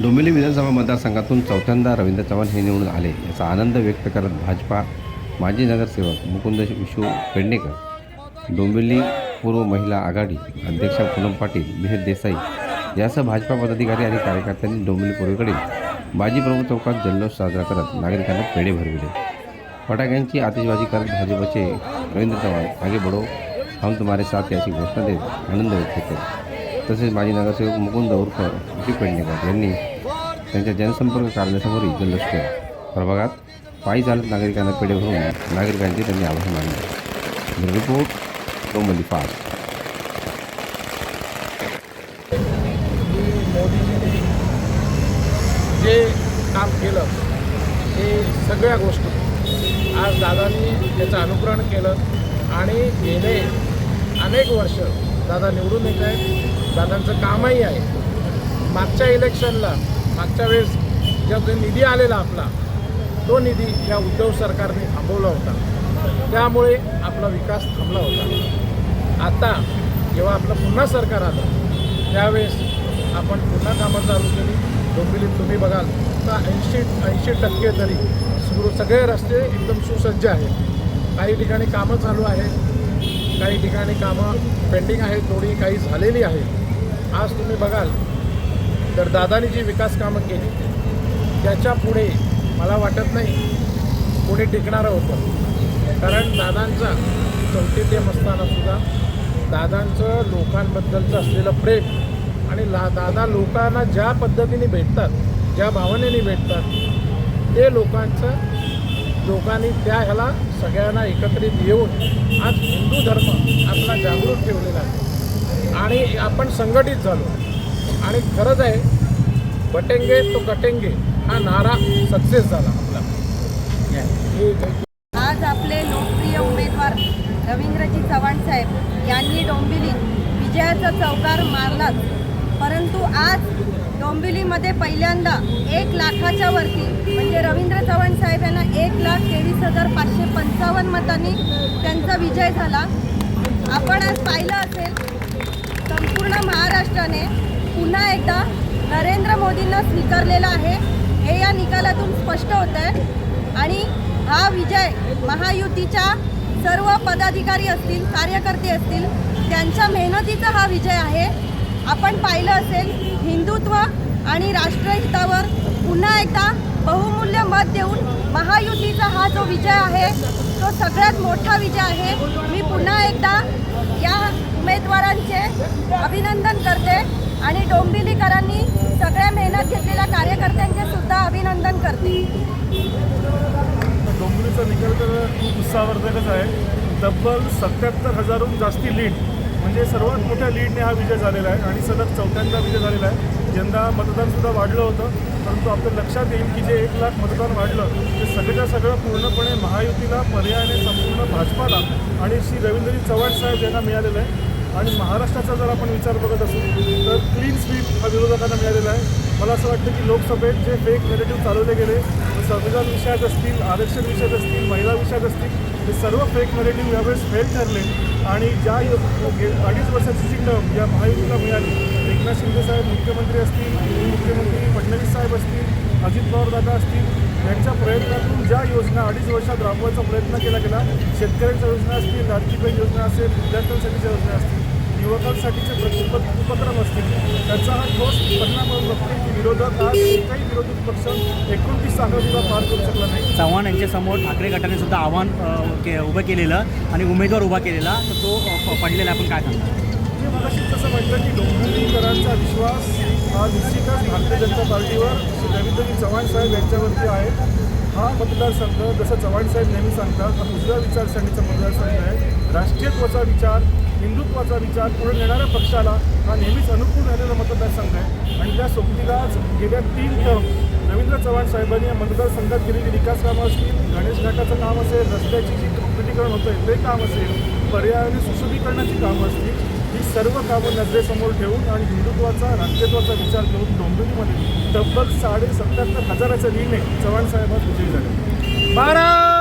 डोंबिवली विधानसभा मतदारसंघातून चौथ्यांदा रवींद्र चव्हाण हे निवडून आले याचा आनंद व्यक्त करत भाजपा माजी नगरसेवक मुकुंद विशू पेडणेकर डोंबिवली पूर्व महिला आघाडी अध्यक्षा पूनम पाटील मिहिर देसाई यासह भाजपा पदाधिकारी आणि कार्यकर्त्यांनी डोंबिवली पूर्वेकडील बाजीप्रभू चौकात जल्लोष साजरा करत नागरिकांना पेढे भरविले. फटाक्यांची आतिषबाजी करत भाजपचे रवींद्र चव्हाण आगे बडो हम तुम्हारे साथ याची घोषणा देत आनंद व्यक्त केला. तसेच माजी नगरसेवक मुकुंद उर्फ जी पेडणेकर यांनी त्यांच्या जनसंपर्क कार्यालयासमोर जल्लोष लष्कर प्रभागात पायी चालत नागरिकांना पेढे भरून नागरिकांचे त्यांनी आभार मानले. Report Dombivli fast. जे काम केलं ते सगळ्या गोष्टी. आज दादांनी त्याचं अनुकरण केलं आणि गेले अनेक वर्ष दादा निवडून येत आहेत. दादांचं कामही आहे. मागच्या इलेक्शनला मागच्या वेळेस ज्या जो निधी आलेला आपला तो निधी या उद्धव सरकारने थांबवला होता. त्यामुळे आपला विकास थांबला होता. आता जेव्हा आपलं पुन्हा सरकार आलं त्यावेळेस आपण पुन्हा कामं चालू केली. डोंबिवलीत तुम्ही बघाल तर ऐंशी ऐंशी टक्के तरी सुरू सगळे रस्ते एकदम सुसज्ज आहेत. काही ठिकाणी कामं चालू आहेत. काही ठिकाणी कामं पेंडिंग आहेत थोडी काही झालेली आहेत. आज तुम्ही बघाल तर दादानी जी विकास कामं केली त्याच्या पुढे मला वाटत नाही पुढे टिकणारं होतं. कारण दादांचा चौथीतेम असतानासुद्धा दादांचं लोकांबद्दलचं असलेलं प्रेम आणि ला दादा लोकांना ज्या पद्धतीने भेटतात ज्या भावनेने भेटतात ते लोकांचं लोकांनी त्या ह्याला सगळ्यांना एकत्रित येऊन आज हिंदू धर्म आपला जागृत ठेवलेला आहे. आणि आपण संघटित झालो. आणि खरंच आहे बटेंगे तो कटेंगे हा नारा सक्सेस झाला आपला. आज आपले लोकप्रिय उमेदवार रवींद्रजी चव्हाण साहेब यांनी डोंबिवलीत विजयाचा चौकार मारलाच. परंतु आज डोंबिवलीमध्ये पहिल्यांदा एक लाखाच्या वरती म्हणजे रवींद्र चव्हाण साहेब यांना हजार पाचशे पंचावन्न मतांनी त्यांचा विजय झाला. आपण आज पाहिलं असेल संपूर्ण महाराष्ट्राने पुन्हा एकदा नरेंद्र मोदींना स्वीकारलेला आहे. हे या निकालातून स्पष्ट होत आहे आणि हा विजय महायुतीच्या सर्व पदाधिकारी असतील कार्यकर्ते असतील त्यांच्या मेहनतीचा हा विजय आहे. आपण पाहिलं असेल हिंदुत्व आणि राष्ट्रहितावर पुन्हा एकदा मत देऊन महायुतीचा हा जो विजय आहे तो सगळ्यात मोठा विजय आहे. मी पुन्हा एकदा या उमेदवारांचे अभिनंदन करते आणि डोंबिवलीकरांनी सगळ्या मेहनत घेतलेल्या कार्यकर्त्यांचे सुद्धा अभिनंदन करते. डोंबिवलीचा निकाल तर खूप उत्साहवर्धकच आहे. तब्बल सत्याहत्तर हजारहून जास्ती लीड म्हणजे सर्वात मोठ्या लीडने हा विजय झालेला आहे आणि सलग चौथ्यांदा विजय झालेला आहे. यंदा मतदानसुद्धा वाढलं होतं परंतु आपल्या लक्षात येईल की जे एक लाख मतदान वाढलं ते सगळ्याच्या सगळं पूर्णपणे महायुतीला पर्यायाने संपूर्ण भाजपाला आणि श्री रवींद्रजी चव्हाण साहेब यांना मिळालेलं आहे. आणि महाराष्ट्राचा जर आपण विचार बघत असू तर क्लीन स्वीप हा विरोधकांना मिळालेला आहे. मला असं वाटतं की लोकसभेत जे फेक नेगेटिव्ह चालवले गेले संविधान विषयात असतील आरक्षण विषयात असतील महिला विषयात असतील हे सर्व फेक नेगेटिव्ह यावेळेस फेल ठरले. आणि ज्या यो- गे- अडीच वर्षाची जी टर्म या महायुतीला मिळाली एकनाथ शिंदे साहेब मुख्यमंत्री असतील मुख्यमंत्री फडणवीस साहेब असतील अजित पवार दादा असतील यांच्या प्रयत्नातून ज्या योजना अडीच वर्षात राबवायचा प्रयत्न केला गेला शेतकऱ्यांच्या योजना असतील लाडकी योजना असेल विद्यार्थ्यांसाठीच्या योजना असतील युवकांसाठीचे प्रति- उप- उपक्रम असतील त्याचा हा ठोस परिणाम बघतो की विरोधक आज एकही विरोधी पक्ष एकोणतीस सुद्धा पार करू शकला नाही. चव्हाण यांच्यासमोर ठाकरे गटाने सुद्धा आव्हान के उभं केलेलं आणि उमेदवार उभा केलेला तर तो पडलेला आपण काय सांगणार? मी मगाशी तसं म्हटलं की डोंबिवलीकरांचा विश्वास हा निश्चितच भारतीय जनता पार्टीवर श्री रवींद्रजी चव्हाण साहेब यांच्यावरती आहे. हा मतदारसंघ जसं चव्हाण साहेब नेहमी सांगतात हा उजव्या विचारसरणीचा मतदारसंघ आहे. राष्ट्रीयत्वाचा विचार हिंदुत्वाचा विचार पुढे नेणाऱ्या पक्षाला हा नेहमीच अनुकूल राहिलेला मतदारसंघ आहे. आणि त्या सोबतीलाच गेल्या तीन टर्म रवींद्र चव्हाण साहेबांनी या मतदारसंघात केलेली विकास कामं असतील गणेश घाटाचं काम असेल रस्त्याची जी कॉम्पिटीकरण होतं ते काम असेल पर्यायाने सुशोभीकरणाची कामं असतील ही सर्व कामं नजरेसमोर ठेवून आणि हिंदुत्वाचा राष्ट्रत्वाचा विचार करून डोंबिवलीमध्ये तब्बल साडे सत्याहत्तर हजाराच्या लीने चव्हाण साहेब विजयी झाले. बारा!